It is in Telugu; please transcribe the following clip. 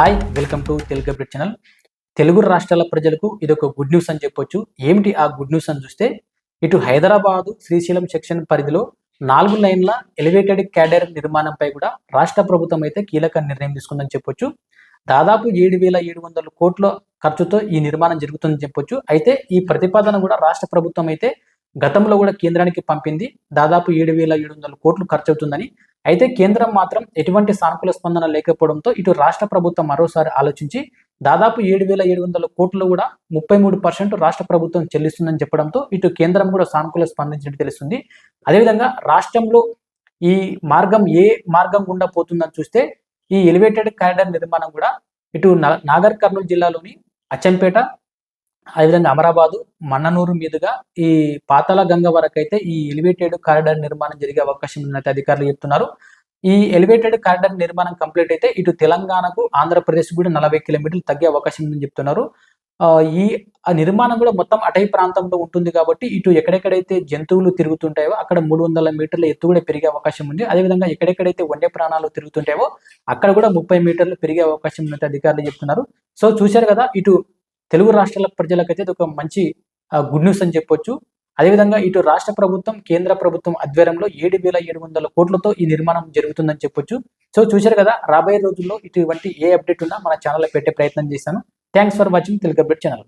Hi welcome to Telugu update channel. Telugu రాష్ట్రాల ప్రజలకు ఇది ఒక గుడ్ న్యూస్ అని చెప్పొచ్చు. ఏమిటి ఆ గుడ్ న్యూస్ అని చూస్తే ఇటు హైదరాబాదు శ్రీశైలం సెక్షన్ పరిధిలో నాలుగు లైన్ల ఎలివేటెడ్ క్యాడర్ నిర్మాణంపై కూడా రాష్ట్ర ప్రభుత్వం అయితే కీలక నిర్ణయం తీసుకుందని చెప్పొచ్చు. దాదాపు ఏడు వేల ఏడు వందల కోట్ల ఖర్చుతో ఈ నిర్మాణం జరుగుతుందని చెప్పొచ్చు. అయితే ఈ ప్రతిపాదన కూడా రాష్ట్ర ప్రభుత్వం అయితే గతంలో కూడా కేంద్రానికి పంపింది. దాదాపు ఏడు వేల ఏడు వందల కోట్లు ఖర్చు అవుతుందని అయితే కేంద్రం మాత్రం ఎటువంటి సానుకూల స్పందన లేకపోవడంతో ఇటు రాష్ట్ర ప్రభుత్వం మరోసారి ఆలోచించి దాదాపు ఏడు వేల ఏడు వందల కోట్లు కూడా ముప్పై మూడు పర్సెంట్ రాష్ట్ర ప్రభుత్వం చెల్లిస్తుందని చెప్పడంతో ఇటు కేంద్రం కూడా సానుకూల స్పందించినట్టు తెలుస్తుంది. అదేవిధంగా రాష్ట్రంలో ఈ మార్గం ఏ మార్గం గుండా పోతుందని చూస్తే ఈ ఎలివేటెడ్ కారిడార్ నిర్మాణం కూడా ఇటు నాగర్ కర్నూలు జిల్లాలోని అచ్చంపేట అదేవిధంగా అమరాబాదు మన్ననూరు మీదుగా ఈ పాతాల గంగ వరకు అయితే ఈ ఎలివేటెడ్ కారిడార్ నిర్మాణం జరిగే అవకాశం ఉందని అధికారులు చెప్తున్నారు. ఈ ఎలివేటెడ్ కారిడార్ నిర్మాణం కంప్లీట్ అయితే ఇటు తెలంగాణకు ఆంధ్రప్రదేశ్ కూడా నలభై కిలోమీటర్లు తగ్గే అవకాశం ఉందని చెప్తున్నారు. ఆ, ఈ నిర్మాణం కూడా మొత్తం అటవీ ప్రాంతంలో ఉంటుంది కాబట్టి ఇటు ఎక్కడెక్కడైతే జంతువులు తిరుగుతుంటాయో అక్కడ మూడు వందల మీటర్ల ఎత్తు కూడా పెరిగే అవకాశం ఉంది. అదేవిధంగా ఎక్కడెక్కడైతే వన్య ప్రాణాలు తిరుగుతుంటాయో అక్కడ కూడా ముప్పై మీటర్లు పెరిగే అవకాశం ఉన్నట్టు అధికారులు చెప్తున్నారు. సో చూశారు కదా ఇటు తెలుగు రాష్ట్రాల ప్రజలకైతే ఇది ఒక మంచి గుడ్ న్యూస్ అని చెప్పొచ్చు. అదేవిధంగా ఇటు రాష్ట్ర ప్రభుత్వం కేంద్ర ప్రభుత్వం ఆధ్వర్యంలో ఏడు వేల ఏడు వందల కోట్లతో ఈ నిర్మాణం జరుగుతుందని చెప్పొచ్చు. సో చూశారు కదా రాబోయే రోజుల్లో ఇటువంటి ఏ అప్డేట్ ఉన్నా మన ఛానల్లో పెట్టే ప్రయత్నం చేశాను. Thanks for watching Telugu update channel.